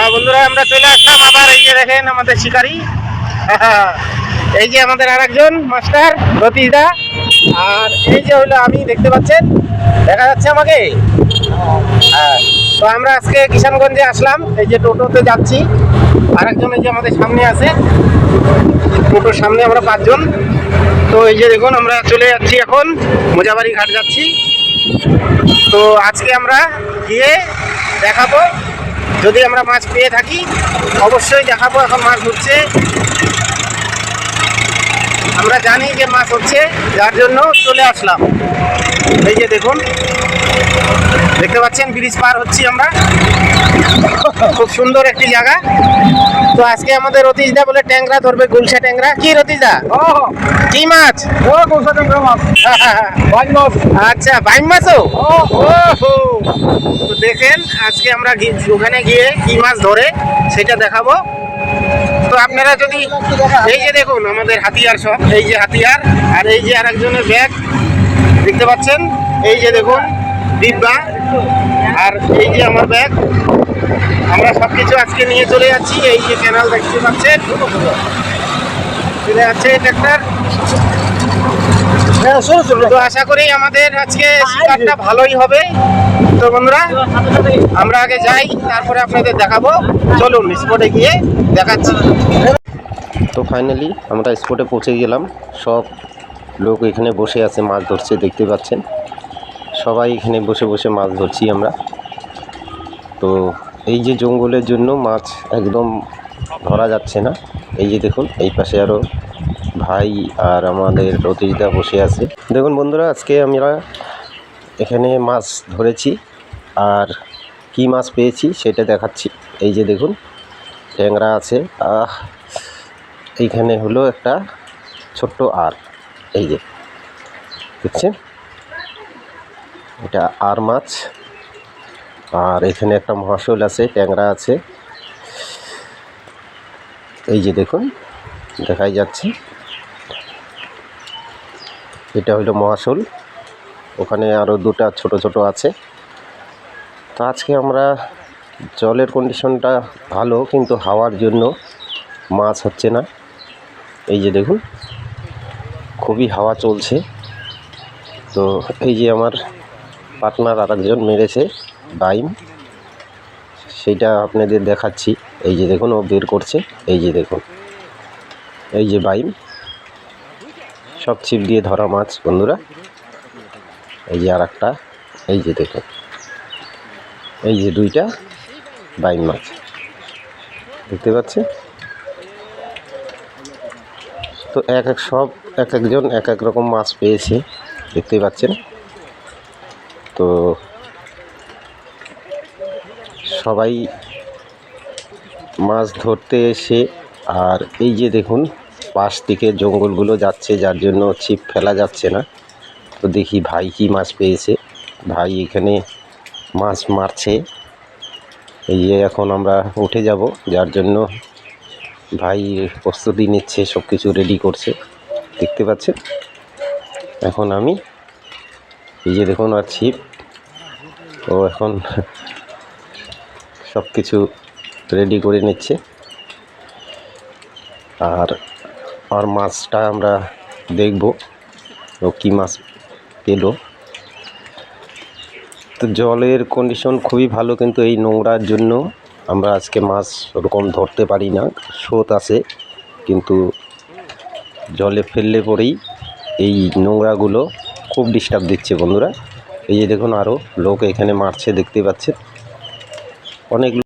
হ্যাঁ বন্ধুরা, আমরা চলে আসলাম। আবার এই যে দেখেন আমাদের শিকারি। এই যে আমাদের আরেকজন মাস্টার রতিশদা আর এই যে হলো আমি, দেখতে পাচ্ছেন? দেখা যাচ্ছে আমাকে? হ্যাঁ তো আমরা আজকে কিষানগঞ্জে আসলাম। এই যে টোটোতে যাচ্ছি। আরেকজন এই যে আমাদের সামনে আছে। টোটোর সামনে আমরা পাঁচজন। তো এই যে দেখুন, আমরা চলে যাচ্ছি এখন। মোজাবাড়ি ঘাট যাচ্ছি। তো আজকে আমরা গিয়ে দেখাবো যদি আমরা মাছ পেয়ে থাকি, অবশ্যই দেখাবো এখন মাছ হচ্ছে আমরা জানি যে মাছ হচ্ছে যার জন্য চলে আসলাম। এই যে দেখুন দেখতে পাচ্ছেন ব্রিজ পার হচ্ছি আমরা। খুব সুন্দর একটি জায়গা। তো আজকে আমাদের রতিশদা বলে ট্যাংরা ধরবে গুলশা ট্যাংরা। কি রতিশদা? কি মাছ? আচ্ছা বাইম মাছও। তো দেখেন আজকে আমরা ওখানে গিয়ে কি মাছ ধরে সেটা দেখাবো। তো আপনারা যদি এই যে দেখুন আমাদের হাতিয়ার সব। এই যে হাতিয়ার আর এই যে আরেকজনের ব্যাগ। দেখতে পাচ্ছেন? এই যে দেখুন ডিব্বা আর এই যে আমার ব্যাগ, আমরা সব কিছু আজকে নিয়ে চলে যাচ্ছি। এই যে ক্যানাল দেখতে পাচ্ছেন। চলে যাচ্ছে ট্রাক্টর তো আশা করি আমাদের আজকে শিকারটা ভালোই হবে। তো বন্ধুরা, আমরা আগে যাই, তারপরে আপনাদের দেখাবো। চলুন স্পটে গিয়ে দেখাচ্ছি। তো ফাইনালি আমরা স্পটে পৌঁছে গেলাম। সব লোক এখানে বসে আছে, মাছ ধরছে, দেখতে পাচ্ছেন। সবাই এখানে বসে বসে মাছ ধরছি আমরা। তো এই যে জঙ্গলের জন্য মাছ একদম ধরা যাচ্ছে না। এই যে দেখুন, এই পাশে আরও ভাই আর আমাদের রতিশদা বসে আছে। দেখুন বন্ধুরা, আজকে আমরা এখানে মাছ ধরেছি আর কি মাছ পেয়েছি সেটা দেখাচ্ছি। এই যে দেখুন, ট্যাংরা আছে। আহ, এইখানে হলো একটা ছোট্ট আর এই যে, দেখছেন? এটা আর মাছ। আর এখানে একটা মহাশোল আছে, ট্যাংরা আছে। এই যে দেখুন, দেখাই যাচ্ছে। এটা হলো মহাশোল। ওখানে আরও দুটা ছোট ছোট আছে। তো আজকে আমরা জলের কন্ডিশনটা ভালো, কিন্তু হাওয়ার জন্য মাছ হচ্ছে না। এই যে দেখুন, খুবই হাওয়া চলছে। তো এই যে আমার পার্টনার আরেকজন মেরেছে বাইম সেইটা আপনাদের দেখাচ্ছি। এই যে দেখুন, ও বের করছে। এই যে দেখুন, এই যে বাইম সব ছিপ দিয়ে ধরা মাছ, বন্ধুরা। এই যে আর একটা এই যে দেখুন, এই যে দুইটা বাইম মাছ। দেখতে পাচ্ছেন? তো এক এক সব, এক একজন এক এক রকম মাছ পেয়েছে। দেখতেই পাচ্ছেন? তো সবাই মাছ ধরতে এসে, আর এই যে দেখুন, পাশ থেকে জঙ্গলগুলো যাচ্ছে, যার জন্য ছিপ ফেলা যাচ্ছে না। তো দেখি ভাই কি মাছ পেয়েছে। ভাই এখানে মাছ মারছে। এই যে এখন আমরা উঠে যাব, যার জন্য ভাই প্রস্তুতি নিচ্ছে সব কিছু রেডি করছে। দেখতে পাচ্ছেন? এখন আমি, এই যে দেখুন, আর ছিপ ও এখন সব কিছু রেডি করে নিচ্ছে। আর আর মাছটা আমরা দেখব ও কী মাছ পেল। তো জলের কন্ডিশন খুবই ভালো কিন্তু এই নোংরার জন্য আমরা আজকে মাছ ওরকম ধরতে পারি না, স্রোত আছে। কিন্তু জলে ফেললে পরেই এই নোংরাগুলো খুব ডিস্টার্ব দিচ্ছে বন্ধুরা। এই যে দেখুন আরও লোক এখানে মারছে দেখতে পাচ্ছেন? অনেক